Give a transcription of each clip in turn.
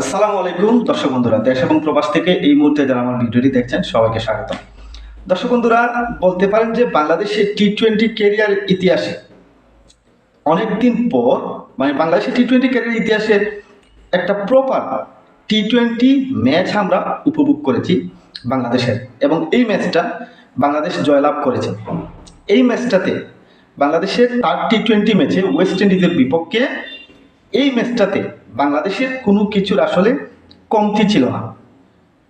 আসসালামু আলাইকুম, দর্শক বন্ধুরা, দেশ এবং প্রবাস থেকে এই মুহূর্তে যারা আমার ভিডিওটি দেখছেন, সবাইকে স্বাগত দর্শক বন্ধুরা, বলতে পারেন যে বাংলাদেশের টি টোয়েন্টি কেরিয়ার ইতিহাসে অনেকদিন পর মানে বাংলাদেশের টি টোয়েন্টি ক্যারিয়ার ইতিহাসের একটা প্রপার টি টোয়েন্টি ম্যাচ আমরা উপভোগ করেছি বাংলাদেশের এবং এই ম্যাচটা বাংলাদেশ জয়লাভ করেছে। এই ম্যাচটাতে বাংলাদেশের তার টি টোয়েন্টি ম্যাচে ওয়েস্ট ইন্ডিজের বিপক্ষে এই ম্যাচটাতে বাংলাদেশের কোনো কিছুর আসলে কমতি ছিল না।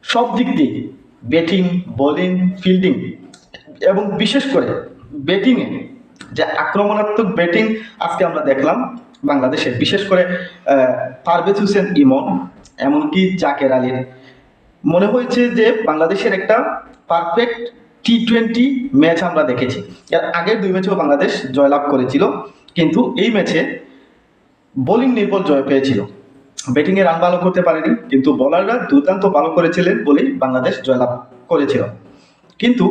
সব দিক দিয়ে ব্যাটিং বোলিং ফিল্ডিং এবং বিশেষ করে ব্যাটিংয়ে যে আক্রমণাত্মক ব্যাটিং আজকে আমরা দেখলাম বাংলাদেশের, বিশেষ করে পারভেজ হোসেন ইমন এমনকি জাকের আলীর। মনে হয়েছে যে বাংলাদেশের একটা পারফেক্ট টি টোয়েন্টি ম্যাচ আমরা দেখেছি। এর আগের দুই ম্যাচেও বাংলাদেশ জয়লাভ করেছিল, কিন্তু এই ম্যাচে বোলিং নির্ভর জয় পেয়েছিল। ব্যাটিংয়ে রান ভালো করতে পারেনি, কিন্তু বোলাররা দুর্দান্ত ভালো করেছিলেন বলেই বাংলাদেশ জয়লাভ করেছিল। কিন্তু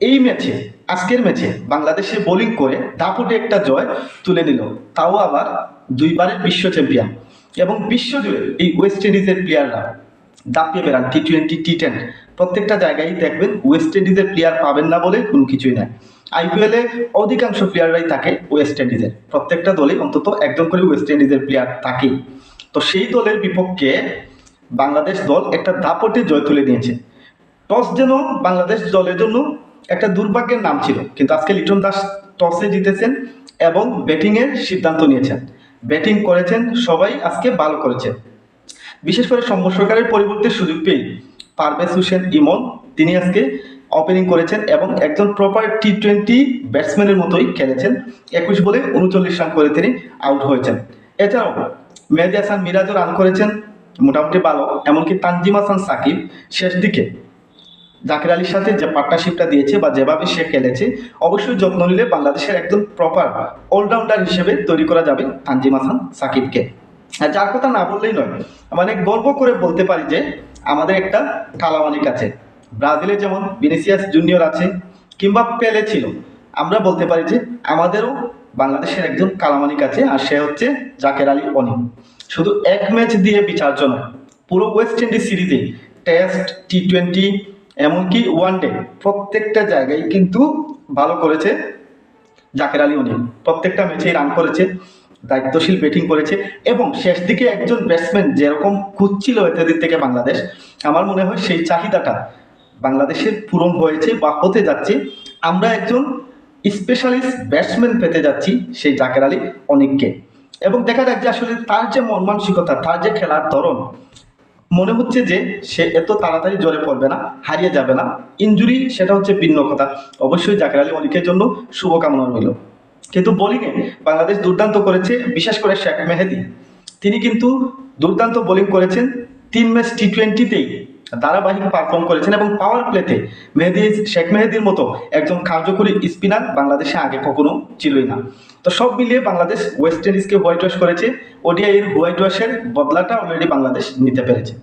এই ম্যাচে, আজকের ম্যাচে বাংলাদেশে বোলিং করে দাপুটে একটা জয় তুলে নিল। তাও আবার দুইবারের বিশ্ব চ্যাম্পিয়ন এবং বিশ্বজুড়ে এই ওয়েস্ট ইন্ডিজের প্লেয়াররা দাপিয়ে বেড়ান। টি টোয়েন্টি টি টেন প্রত্যেকটা জায়গায় দেখবেন ওয়েস্ট ইন্ডিজের প্লেয়ার পাবেন না বলে কোনো কিছুই নাই। আইপিএলে অধিকাংশ প্লেয়াররাই থাকে ওয়েস্ট ইন্ডিজের প্রত্যেকটা দলে অন্তত একজন করে ওয়েস্ট ইন্ডিজের প্লেয়ার থাকেই তো সেই দলের বিপক্ষে বাংলাদেশ দল একটা দাপটে জয় তুলে নিয়েছে। টস যেন বাংলাদেশ দলের জন্য একটা দুর্ভাগ্যের নাম ছিল। কিন্তু আজকে লিটন দাস টসে জিতেছেন এবং ব্যাটিংয়ের সিদ্ধান্ত নিয়েছেন। ব্যাটিং করেছেন সবাই আজকে ভালো করেছেন। বিশেষ করে সৌম্য সরকারের পরিবর্তে সুযোগ পেয়ে পারভেজ হোসেন ইমন, তিনি আজকে ওপেনিং করেছেন এবং একজন প্রপার টি টোয়েন্টি ব্যাটসম্যানের মতোই খেলেছেন। একুশ বলে উনচল্লিশ রান করে তিনি আউট হয়েছেন। এছাড়াও মেহেদি হাসান মিরাজও রান করেছেন, মোটামুটি ভালো। এমনকি তানজিম হাসান সাকিব শেষ দিকে জাকির আলীর সাথে যে পার্টনারশিপটা দিয়েছে বা যেভাবে সে খেলেছে, অবশ্যই যত্ন নিলে বাংলাদেশের একজন প্রপার অলরাউন্ডার হিসেবে তৈরি করা যাবে তানজিম হাসান সাকিবকে। যার কথা না বললেই নয় মানে গর্ব করে বলতে পারি যে আমাদের একটা কালামানিক আছে। ব্রাজিলে যেমন ভিনিসিয়াস জুনিয়র আছে কিংবা পেলে ছিল। আমরা বলতে পারি যে আমাদেরও বাংলাদেশের একজন কালামানিক আছে, আর সে হচ্ছে জাকের আলী অনিম শুধু এক ম্যাচ দিয়ে বিচার্য নয় পুরো ওয়েস্ট ইন্ডিজ সিরিজে টেস্ট টি টোয়েন্টি এমনকি ওয়ান ডে প্রত্যেকটা জায়গায় কিন্তু ভালো করেছে জাকের আলী অনিল প্রত্যেকটা ম্যাচেই রান করেছে, দায়িত্বশীল ব্যাটিং করেছে, এবং শেষ দিকে একজন ব্যাটসম্যান যেরকম খুঁজছিল এতদিন থেকে বাংলাদেশ, আমার মনে হয় সেই চাহিদাটা বাংলাদেশের পূরণ হয়েছে বা হতে যাচ্ছে, আমরা একজন স্পেশালিস্ট ব্যাটসম্যান পেতে যাচ্ছি সেই জাকের আলী অনেককে। এবং দেখা যাক যে আসলে তার যে মন মানসিকতা, তার যে খেলার ধরন, মনে হচ্ছে যে সে এত তাড়াতাড়ি জ্বরে পড়বে না, হারিয়ে যাবে না। ইঞ্জুরি সেটা হচ্ছে ভিন্ন কথা। অবশ্যই জাকের আলী অনেকের জন্য শুভকামনা রইল। কিন্তু বোলিংয়ে বাংলাদেশ দুর্দান্ত করেছে, বিশেষ করে শেখ মেহেদি। তিনি কিন্তু দুর্দান্ত বোলিং করেছেন তিন ম্যাচ টি টোয়েন্টিতেই ধারাবাহিক পারফর্ম করেছেন এবং পাওয়ার প্লেতে মেহেদি, শেখ মেহেদির মতো একজন কার্যকরী স্পিনার বাংলাদেশে আগে কখনো ছিলই না। তো সব মিলিয়ে বাংলাদেশ ওয়েস্ট ইন্ডিজকে হোয়াইট ওয়াশ করেছে। ওডিআই এর হোয়াইট ওয়াশের বদলাটা অলরেডি বাংলাদেশ নিতে পেরেছে।